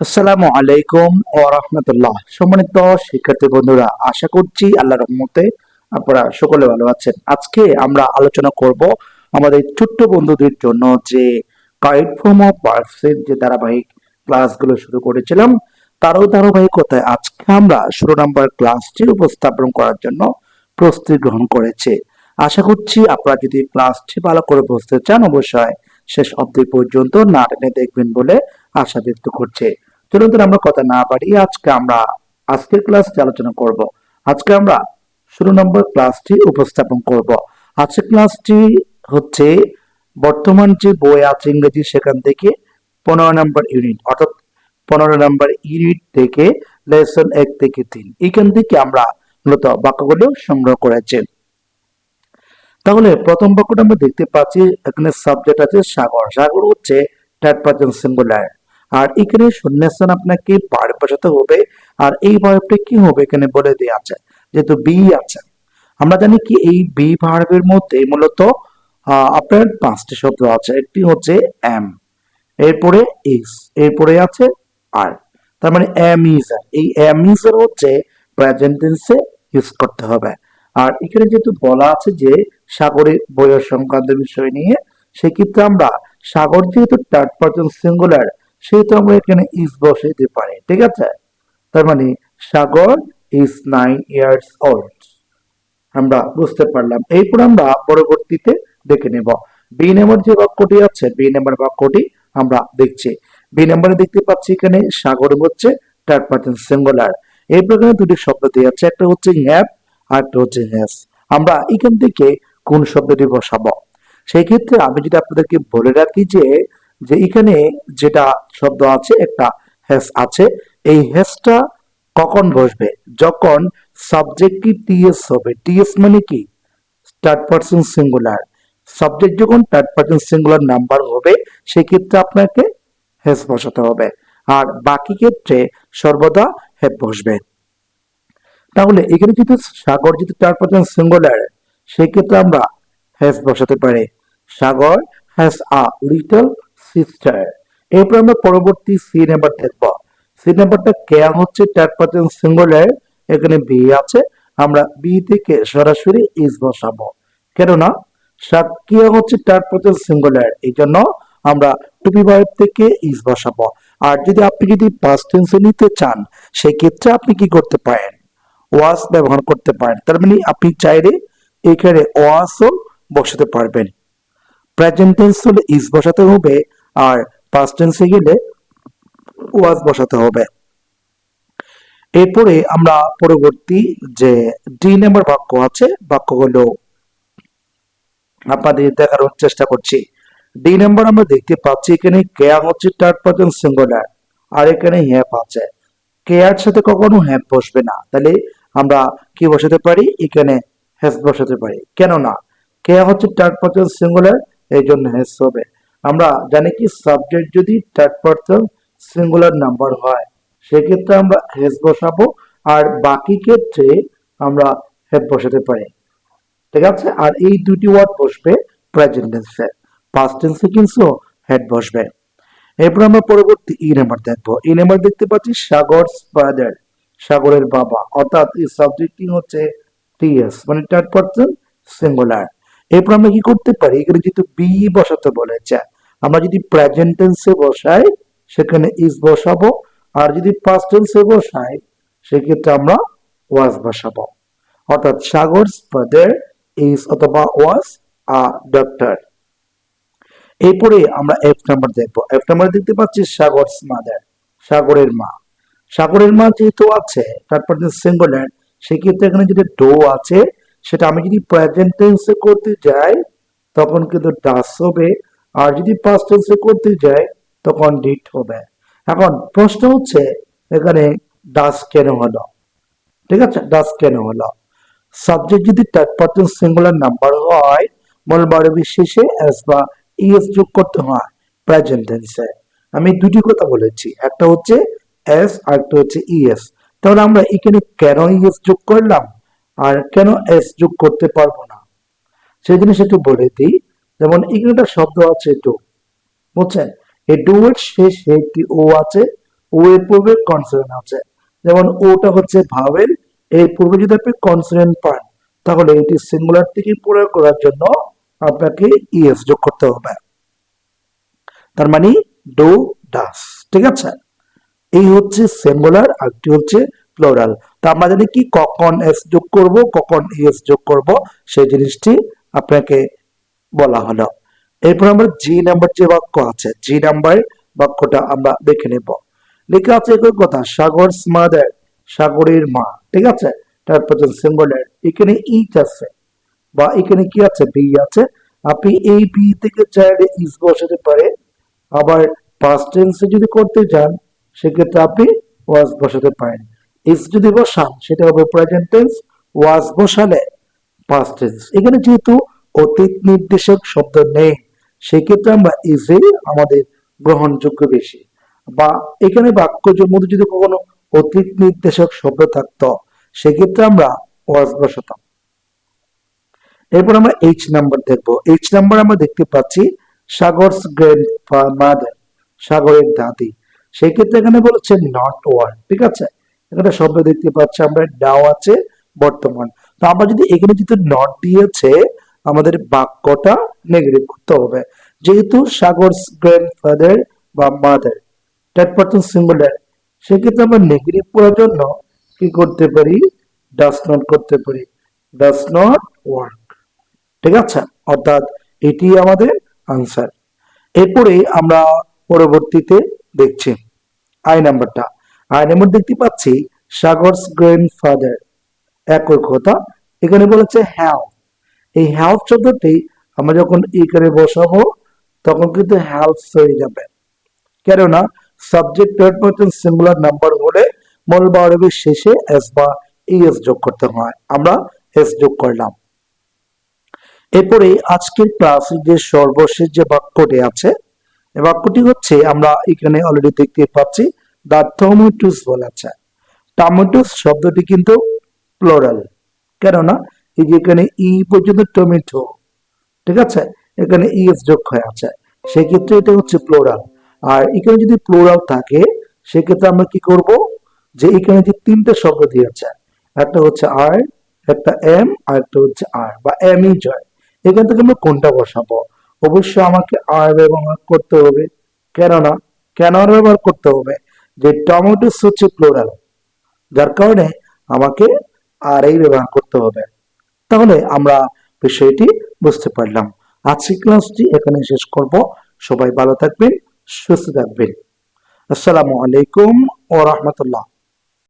আসসালামু আলাইকুম ও রহমতুল্লাহ। সম্মানিত শিক্ষার্থী বন্ধুরা, আশা করছি আল্লাহ রহমতে আপনারা সকলে ভালো আছেন। আজকে আমরা আলোচনা করব আমাদের ছোট্ট বন্ধুদের জন্য যে অফ বার্থসের যে ধারাবাহিক ক্লাসগুলো শুরু করেছিলাম, তারও ধারাবাহিকতায় আজকে আমরা ষোলো নম্বর ক্লাসটি উপস্থাপন করার জন্য প্রস্তুতি গ্রহণ করেছে। আশা করছি আপনারা যদি ক্লাসটি ভালো করে বুঝতে চান, অবশ্যই শেষ অবধি পর্যন্ত না টেনে দেখবেন বলে আশা ব্যক্ত করছে। চলুন আমরা কথা না বাড়িয়ে আজকে আমরা আজকের ক্লাসটি আলোচনা করব। আজকে আমরা ষোলো নম্বর ক্লাসটি উপস্থাপন করব। আজকের ক্লাসটি হচ্ছে বর্তমান যে বই আছে ইংরেজি সেখান থেকে পনেরো নম্বর ইউনিট অর্থাৎ পনেরো নম্বর ইউনিট থেকে লেসন এক থেকে তিন। এখান থেকে আমরা মূলত বাক্যগুলো সংগ্রহ করেছি। তাহলে প্রথম বাক্যটা আমরা দেখতে পাচ্ছি, এখানে সাবজেক্ট আছে সাগর। সাগর হচ্ছে থার্ড পার্সন সিঙ্গুলার আর এখানে শূন্যস্থান আপনাকে বার বসাতে হবে। আর এই ভার্বটা কি হবে এখানে বলে দেওয়া আছে, যেহেতু বি আছে। আমরা জানি কি এই বি ভার্বের মধ্যে মূলত আপনার পাঁচটি শব্দ আছে। একটি হচ্ছে এম এরপরে ইস এরপরে আছে আর তার মানে এম ইজ এই এম ইজ হচ্ছে প্রেজেন্ট টেন্সে ইউজ করতে হবে। আর এখানে যেহেতু বলা আছে যে সাগরের বয়স সংক্রান্ত বিষয় নিয়ে, সেক্ষেত্রে আমরা সাগর যেহেতু থার্ড পার্সন সিঙ্গুলার সেহেতু আমরা এখানে ইজ বসাইতে পারি, ঠিক আছে? তার মানে Sagar is nine years old আমরা বুঝতে পারলাম। এরপর আমরা পরবর্তীতে দেখে নেব। বি নাম্বার যে বাক্যটি আছে বি নাম্বার বাক্যটি আমরা দেখছি। বি নাম্বারে দেখতে পাচ্ছি এখানে সাগর হচ্ছে থার্ড পার্সন সিঙ্গুলার এই প্রকারে দুটি শব্দ দিয়ে আছে, একটা হচ্ছে হ্যাভ আর একটা হচ্ছে হ্যাস আমরা এখান থেকে কোন শব্দটি বসাবো? সেই ক্ষেত্রে আমি যদি আপনাদেরকে বলে রাখি যে যে এখানে যেটা শব্দ আছে, একটা হ্যাস আছে। এই হ্যাসটা কখন বসবে? যখন সাবজেক্ট কি টিএস হবে। টিএস মানে কি? থার্ড পার্সন সিঙ্গুলার সাবজেক্ট যখন থার্ড পার্সন সিঙ্গুলার নাম্বার হবে, সেক্ষেত্রে আপনাকে হ্যাস বসাতে হবে। আর বাকি ক্ষেত্রে সর্বদা হ্যাপ বসবে। তাহলে এখানে যদি সাগর যদি থার্ড পার্সন সিঙ্গুলার সেক্ষেত্রে আমরা হ্যাস বসাতে পারি। Sagar has a little sister এরপর আমরা পরবর্তী সি নাম্বার দেখব। সি নাম্বারটা কে হচ্ছে? থার্ড পার্সন সিঙ্গুলার এখানে বি আছে। আমরা বি থেকে সরাসরি ইজ বসাবো। কেননা সাকিয়া হচ্ছে থার্ড পার্সন সিঙ্গুলার এই জন্য আমরা টুপি ভাইব থেকে ইজ বসাবো। আর যদি আপনি যদি পাস্ট টেন্সে নিতে চান সেই ক্ষেত্রে আপনি কি করতে পারেন? ওয়াস ব্যবহার করতে পারেন। তার মানে আপনি চাইলে এখানে ওয়াসও বসাতে পারবেন। প্রেজেন্ট টেন্স হলে ইজ বসাতে হবে। আর পাস্ট টেন্সে গেলে ওয়াজ বসাতে হবে। এরপরে আমরা পরবর্তী যে ডি নাম্বার বাক্য আছে, বাক্যগুলো আপনাদের দেখানোর চেষ্টা করছি। ডি নাম্বার আমরা দেখতে পাচ্ছি, এখানে কেয়া হচ্ছে থার্ড পার্সন সিঙ্গুলার আর এখানে হ্যাপ আছে। কেয়ার সাথে কখনো হ্যাপ বসবে না। তাহলে আমরা কি বসাতে পারি? এখানে হ্যাস বসাতে পারি। কেননা কেয়া হচ্ছে থার্ড পার্সন সিঙ্গুলার এই জন্য হ্যাস হবে। আমরা জানি কি সাবজেক্ট যদি থার্ড পার্সন সিঙ্গুলার নাম্বার হয়, সেক্ষেত্রে আমরা হ্যাস বসাবো আর বাকি ক্ষেত্রে আমরা হ্যাপ বসাতে পারি। ঠিক আছে? আর এই দুটি ওয়ার্ড বসবে প্রেজেন্ট টেন্সে পাস্ট টেন্সে কিন্তু হেড বসবে। এরপর আমরা পরবর্তী ই নাম্বার দেখব। ই নাম্বার দেখতে পাচ্ছি সাগর ফাদার সাগরের বাবা। অর্থাৎ এই সাবজেক্টটি হচ্ছে টিএস মানে থার্ড পার্সন সিঙ্গুলার এরপর আমরা কি করতে পারি? এখানে যেহেতু বি বসাতে বলেছে আমরা যদি প্রেজেন্ট টেন্সে বসাই, সেখানে ইজ বসাবো, আর যদি পাস্ট টেন্সে বসাই, সেক্ষেত্রে আমরা ওয়াজ বসাবো। অর্থাৎ সাগর ফাদার ইজ অথবা ওয়াজ আ ডক্টর এরপরে আমরা এফ নাম্বার দেখব। এফ নাম্বার দেখতে পাচ্ছি সাগর মাদার সাগরের মা। সাগরের মা যেহেতু আছে, তারপর সিঙ্গুলার সেক্ষেত্রে এখানে যদি ডো আছে সেটা আমি যদি প্রেজেন্ট টেন্সে করতে যাই, তখন কিন্তু ডাস হবে। আর যদি পাস্ট টেন্সে করতে যাই, তখন ডিট হবে। এখন প্রশ্ন হচ্ছে, এখানে ডাস কেন হলো? ঠিক আছে? ডাস কেন হলো? সাবজেক্ট যদি থার্ড পার্সন সিঙ্গুলার নাম্বার হয় মূল বারবীর শেষে এস বা ইএস যোগ করতে হয় প্রেজেন্ট টেন্সে আমি দুটি কথা বলেছি। একটা হচ্ছে এস আর একটা হচ্ছে ইএস তাহলে আমরা এখানে কেন ইএস যোগ করলাম? আর কেন এস যোগ করতে পারব না? সেই জিনিস একটু বলে দিই। যেমন একটা শব্দ আছে ডু বুঝছেন? এই ডু এর শেষে একটি ও আছে ও এর পূর্বে কনসোনেন্ট আছে। যেমন ওটা হচ্ছে ভাওয়েল এর পূর্বে যদি আপনি কনসোনেন্ট পান, তাহলে এটি সিঙ্গুলার থেকে প্রয়োগ করার জন্য আপনাকে ইএস যোগ করতে হবে। তার মানে ডো ডাস ঠিক আছে? এই হচ্ছে সিঙ্গুলার আরেকটি হচ্ছে প্লোরাল তো আমরা জানি কি? কখন এস যোগ করব, কখন ইএস যোগ করব, সেই জিনিসটি আপনাকে বলা হলো। এরপর আমরা জি নাম্বার যে বাক্য আছে জি নাম্বার বাক্যটা আমরা দেখে নেব। লেখা আছে একই কথা সাগর মাদার, সাগরের মা, ঠিক আছে? তারপর সিঙ্গুলার এখানে ইচ আছে, বা এখানে কি আছে? বি আছে। আপনি এই বি থেকে চাইলে ইস বসাতে পারে। আবার পাস্ট টেন্সে যদি করতে চান, সেক্ষেত্রে আপনি ওয়াজ বসাতে পারেন। ইস যদি বসান সেটা হবে প্রেজেন্ট টেন্স ওয়াজ বসালে পাস্ট টেন্স এখানে যেহেতু অতীত নির্দেশক শব্দ নেই, সেক্ষেত্রে আমরা ইজে আমাদের গ্রহণযোগ্য বেশি। বা এখানে বাক্যের মধ্যে যদি কখনো অতীত নির্দেশক শব্দ থাকতো, সেক্ষেত্রে আমরা ওয়াজ বসাতাম। এরপর আমরা এইচ নাম্বার দেখব। এইচ নাম্বার আমরা দেখতে পাচ্ছি সাগরস গ্র্যান্ড মাদার সাগরের দাদি সেই ক্ষেত্রে এখানে বলেছে নট ওয়ার ঠিক আছে? এখানে শব্দ দেখতে পাচ্ছি আমরা নাও আছে, বর্তমান। তো আমরা যদি এখানে যেহেতু নট দিয়েছে, আমাদের বাক্যটা নেগেটিভ করতে হবে। যেহেতু সাগর গ্র্যান্ড ফাদার বা মাদার থার্ড পার্সন সিঙ্গুলার সেক্ষেত্রে আমরা নেগেটিভ করার জন্য কি করতে পারি? ডাস নট করতে পারি। ডাস নট ওয়ার্ক ঠিক আছে? অর্থাৎ এটি আমাদের আনসার এরপরে আমরা পরবর্তীতে দেখছি। আই নাম্বারটা। আই নাম্বার দেখতে পাচ্ছি সাগরস গ্র্যান্ড ফাদার একই কথা এখানে বলেছে হ্যাভ এই হ্যাভ শব্দটি আমরা যখন এখানে বসাবো, তখন কিন্তু হ্যালস হয়ে যাবে। কেননা সাবজেক্ট থার্ড সিঙ্গুলার নাম্বার হলে মূল বারবের শেষে এস বা ইএস যোগ করতে হয়। আমরা এস যোগ করলাম। এরপরে আজকের ক্লাসে যে সর্বশেষ যে বাক্যটি আছে বাক্যটি হচ্ছে, আমরা এখানে অলরেডি দেখতে পাচ্ছি দা টমেটোস বলেছে টমেটোস শব্দটি কিন্তু প্লোরাল কেননা, এই যে এখানে ই পর্যন্ত টমেটো ঠিক আছে? এখানে ইএস যোগ হয়ে আছে। সেক্ষেত্রে এটা হচ্ছে প্লোরাল আর এখানে যদি প্লোরাল থাকে, সেক্ষেত্রে আমরা কি করব? যে এখানে যে তিনটে শব্দ দিয়েছে, একটা হচ্ছে আর একটা এম আর একটা হচ্ছে আর বা এম ই জয়। এখান থেকে আমরা কোনটা বসাবো? অবশ্যই আমাকে আর ব্যবহার করতে হবে। কেননা, কেন আর ব্যবহার করতে হবে? যে টমেটোস হচ্ছে প্লোরাল যার কারণে আমাকে আর এই ব্যবহার করতে হবে। তাহলে আমরা বিষয়টি বুঝতে পারলাম। আজকের ক্লাসটি এখানে শেষ করব। সবাই ভালো থাকবেন, সুস্থ থাকবেন। আসসালামু আলাইকুম ও রহমতুল্লাহ।